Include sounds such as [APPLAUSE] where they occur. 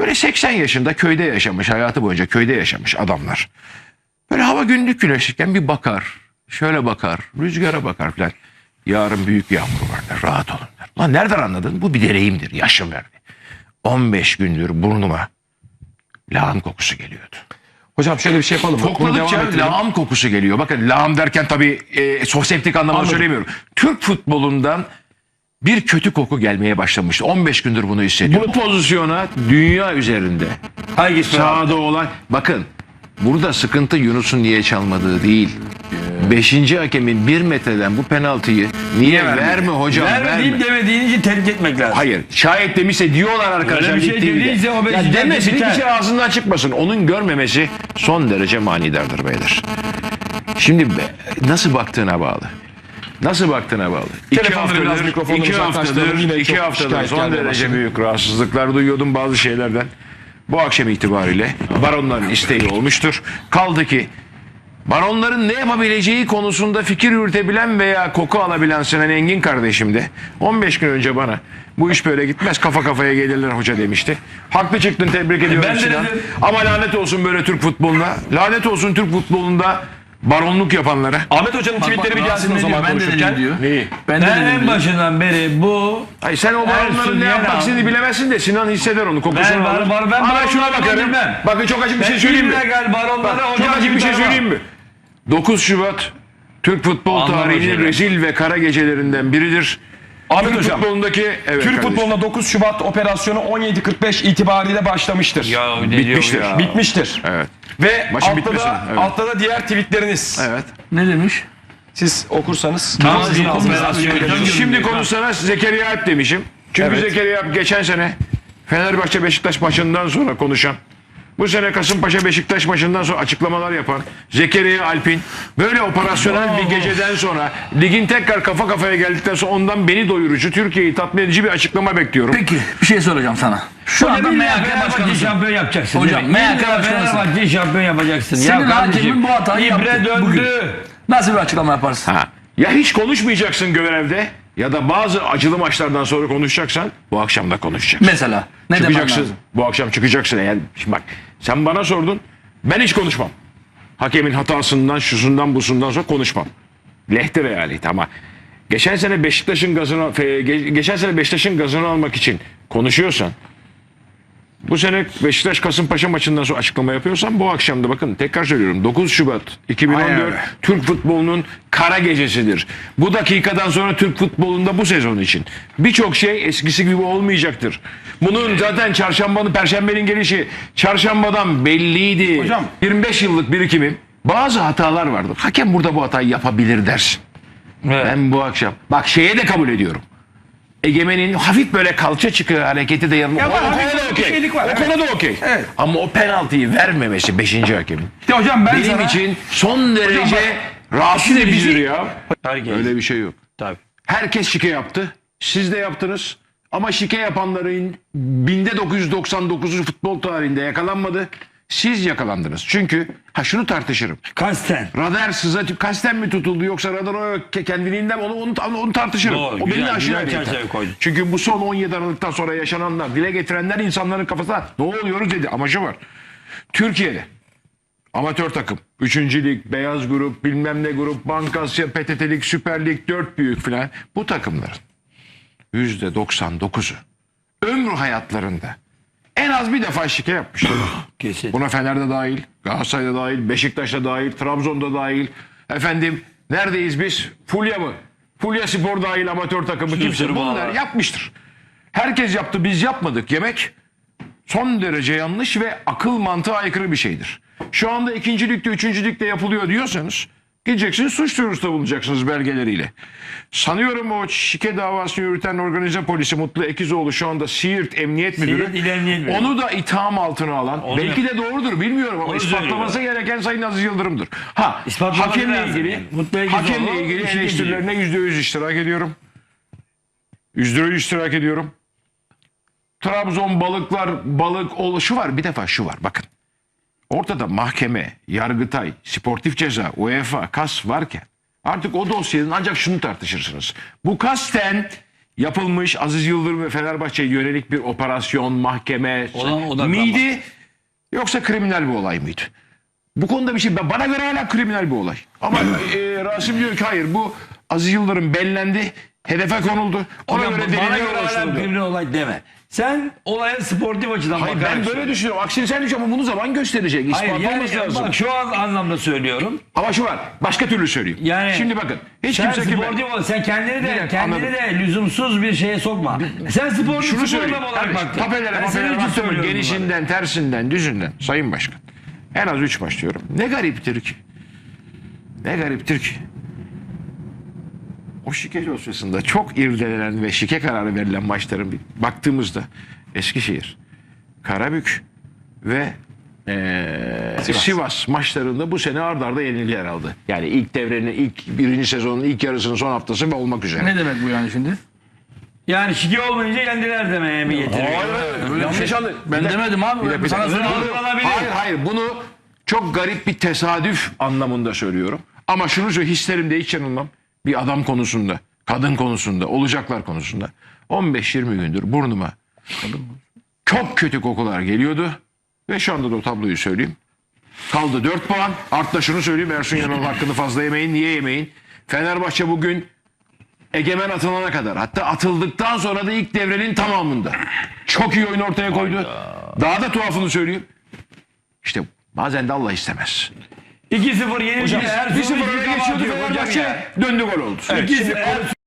Böyle 80 yaşında köyde yaşamış, hayatı boyunca köyde yaşamış adamlar. Böyle hava günlük güneşlikken bir bakar. Şöyle bakar, rüzgara bakar falan. Yarın büyük yağmur var der, rahat olun der. Lan nereden anladın? Bu bir deneyimdir, yaşım verdi. 15 gündür burnuma lağım kokusu geliyordu. Hocam şöyle bir şey yapalım. Kokladıkça lağım kokusu geliyor. Bakın lağım derken tabii e, sosyeptik anlamda Anladım. söylemiyorum. Türk futbolundan bir kötü koku gelmeye başlamıştı. 15 gündür bunu hissediyorum. Bu pozisyona dünya üzerinde Hangisi? sahada olan bakın burada sıkıntı Yunus'un niye çalmadığı değil. Beşinci hakemin bir metreden bu penaltıyı niye verme hocam verme. Vermediğim demediğin için terk etmek lazım. Hayır. Şayet demişse diyorlar arkadaşlar. Öyle bir şey dediyse o Ya beşikten demesin biter. hiçbir şey ağzından çıkmasın. Onun görmemesi son derece manidardır beyler. Şimdi be- nasıl baktığına bağlı. Nasıl baktığına bağlı. İki Telefonları biraz haftadır, iki haftadır, Yine iki haftadır son derece başladı. büyük rahatsızlıklar duyuyordum bazı şeylerden. Bu akşam itibariyle baronların isteği olmuştur. Kaldı ki Baronların ne yapabileceği konusunda fikir yürütebilen veya koku alabilen Sinan Engin kardeşim de 15 gün önce bana bu iş böyle gitmez kafa kafaya gelirler hoca demişti. Haklı çıktın tebrik ediyorum ben de Sinan. dedim. Ama lanet olsun böyle Türk futboluna. Lanet olsun Türk futbolunda baronluk yapanlara. Ahmet Hoca'nın tweetleri bir gelsin o zaman ben konuşurken. dedim diyor. Neyi? Ben de Ben en başından beri bu Ay sen o Ersun baronların ne yapmak Yanal. istediğini bilemezsin de Sinan hisseder onu kokusunu Ben var- alır. var- ben Ama baronları şuna bakarım. bilmem. Bakın çok açık bir Ben şey söyleyeyim mi? illegal baronları Bak, hocam çok açık bir şey söyleyeyim mi? 9 Şubat Türk futbol Anlam tarihinin hocam. rezil ve kara gecelerinden biridir. Ahmet Türk Hocam. futbolundaki evet Türk kardeşim. futboluna 9 Şubat operasyonu 17.45 itibariyle başlamıştır. ya ne Bitmiştir. ya? Bitmiştir. Evet. Ve Maçın altta da, evet. altta da diğer tweetleriniz. Evet. Ne demiş? Siz okursanız. Nasıl bir Altınızda operasyon? yazıyor. Şimdi konu sana Zekeriya Alp demişim. Çünkü Evet. Zekeriya Alp geçen sene Fenerbahçe Beşiktaş maçından sonra konuşan bu sene Kasımpaşa Beşiktaş maçından sonra açıklamalar yapan Zekeriya Alp'in böyle operasyonel bir geceden sonra ligin tekrar kafa kafaya geldikten sonra ondan beni doyurucu, Türkiye'yi tatmin edici bir açıklama bekliyorum. Peki bir şey soracağım sana. Şu anda Hocam MHK Fenerbahçe başkanısın. şampiyon yapacaksın. Hocam, değil mi? MHK İlla başkanısın. Fenerbahçe şampiyon yapacaksın. Senin hakemin bu hatayı İbre yaptı döndü. bugün. Nasıl bir açıklama yaparsın? Ha. Ya hiç konuşmayacaksın görevde ya da bazı acılı maçlardan sonra konuşacaksan bu akşam da konuşacaksın. Mesela ne çıkacaksın. Bu akşam çıkacaksın eğer. Şimdi bak sen bana sordun. Ben hiç konuşmam. Hakemin hatasından, şusundan, busundan sonra konuşmam. Lehti realite ama geçen sene Beşiktaş'ın gazını geçen sene Beşiktaş'ın gazını almak için konuşuyorsan bu sene Beşiktaş Kasımpaşa maçından sonra açıklama yapıyorsan bu akşam da bakın tekrar söylüyorum 9 Şubat 2014 Aynen öyle. Türk futbolunun kara gecesidir. Bu dakikadan sonra Türk futbolunda bu sezon için birçok şey eskisi gibi olmayacaktır. Bunun zaten çarşambanın perşembenin gelişi çarşambadan belliydi. Hocam. 25 yıllık birikimim bazı hatalar vardı. Hakem burada bu hatayı yapabilir dersin. Evet. Ben bu akşam bak şeye de kabul ediyorum. Egemen'in hafif böyle kalça çıkı hareketi de yanında. Ya o, var, o hafif konuda okey. O konuda okey. Evet. Ama o penaltıyı vermemesi 5. hakemin. İşte hocam ben Benim sana... için son derece rahatsız edicidir ya. Herkes. Öyle bir şey yok. Tabii. Herkes şike yaptı. Siz de yaptınız. Ama şike yapanların binde 999'u futbol tarihinde yakalanmadı. Siz yakalandınız. Çünkü ha şunu tartışırım. Kasten. Radar sıza kasten mi tutuldu yoksa radar o ke- kendiliğinden onu onu, onu tartışırım. Doğru, o güzel, beni koydun. Çünkü bu son 17 Aralık'tan sonra yaşananlar, dile getirenler insanların kafasına ne oluyoruz dedi. Ama şu var. Türkiye'de amatör takım, 3. lig, beyaz grup, bilmem ne grup, Bankasya, PTT'lik, Süper Lig, 4 büyük filan bu takımların %99'u ömrü hayatlarında en az bir defa şike yapmışlar. [LAUGHS] Kesin. Buna Fener'de dahil, Galatasaray'da dahil, Beşiktaş'ta dahil, Trabzon'da dahil. Efendim neredeyiz biz? Fulya mı? Fulya Spor dahil amatör takımı kimse bunlar yapmıştır. Herkes yaptı biz yapmadık yemek son derece yanlış ve akıl mantığa aykırı bir şeydir. Şu anda ikinci ligde, üçüncü ligde yapılıyor diyorsanız gideceksiniz suç duyurusunda bulunacaksınız belgeleriyle. Sanıyorum o şike davasını yürüten organize polisi Mutlu Ekizoğlu şu anda Siirt Emniyet Müdürü. İl Emniyet Müdürü. Onu da itham altına alan belki de doğrudur bilmiyorum ama Onu ispatlaması gereken Sayın Aziz Yıldırım'dır. Ha hakemle ilgili yani. Hakemle ilgili eleştirilerine yüzde yüz iştirak ediyorum. Yüzde yüz iştirak ediyorum. Trabzon balıklar balık ol şu var bir defa şu var bakın. Ortada mahkeme, yargıtay, sportif ceza, UEFA, KAS varken artık o dosyanın ancak şunu tartışırsınız. Bu kasten yapılmış Aziz Yıldırım ve Fenerbahçe'ye yönelik bir operasyon, mahkeme odaklanma. miydi? Yoksa kriminal bir olay mıydı? Bu konuda bir şey bana göre hala kriminal bir olay. Ama [CLEARS THROAT] e, Rasim diyor ki hayır bu Aziz Yıldırım bellendi, hedefe konuldu. Ona Hocam, göre bana göre hala oluşturuldu. kriminal olay deme. Sen olaya sportif açıdan Hayır bakarak ben böyle düşünüyorum. Aksini sen düşün ama bunu zaman gösterecek. İspat Hayır yani olması lazım. bak şu an anlamda söylüyorum. Ama şu var. Başka türlü söyleyeyim. Yani Şimdi bakın. Hiç sen kimse kime... sportif ol. Sen kendini de dakika, kendini de lüzumsuz bir şeye sokma. Sen sportif Şunu spor söyleyeyim. adam olarak baktın. Tapelere, Ben senin mapelere için baktım söylüyorum bunları. Genişinden, tersinden, düzünden. Sayın Başkan. En az üç maç diyorum. Ne gariptir ki. Ne gariptir ki. O şike dosyasında çok irdelenen ve şike kararı verilen maçların bir- baktığımızda Eskişehir, Karabük ve eee, Sivas. maçlarında bu sene ard arda yenilgiler aldı. Yani ilk devrenin ilk birinci sezonun ilk yarısının son haftası ve olmak üzere. Ne demek bu yani şimdi? Yani şike olmayınca yendiler demeye mi getiriyor? Yanlış anladın. Ben demedim abi. Bir dakika, bir Sana olabilir. Hayır hayır bunu çok garip bir tesadüf anlamında söylüyorum. Ama şunu söyleyeyim hislerimde hiç yanılmam. Bir adam konusunda, kadın konusunda, olacaklar konusunda 15-20 gündür burnuma çok kötü kokular geliyordu. Ve şu anda da o tabloyu söyleyeyim. Kaldı 4 puan. Artta şunu söyleyeyim. Ersun Yanal hakkını fazla yemeyin. Niye yemeyin? Fenerbahçe bugün egemen atılana kadar hatta atıldıktan sonra da ilk devrenin tamamında çok iyi oyun ortaya koydu. Daha da tuhafını söyleyeyim. İşte bazen de Allah istemez. 2-0 yenildi. Ersun 1-0 iki öne geçiyordu Fenerbahçe döndü gol oldu. 2-0 Ersun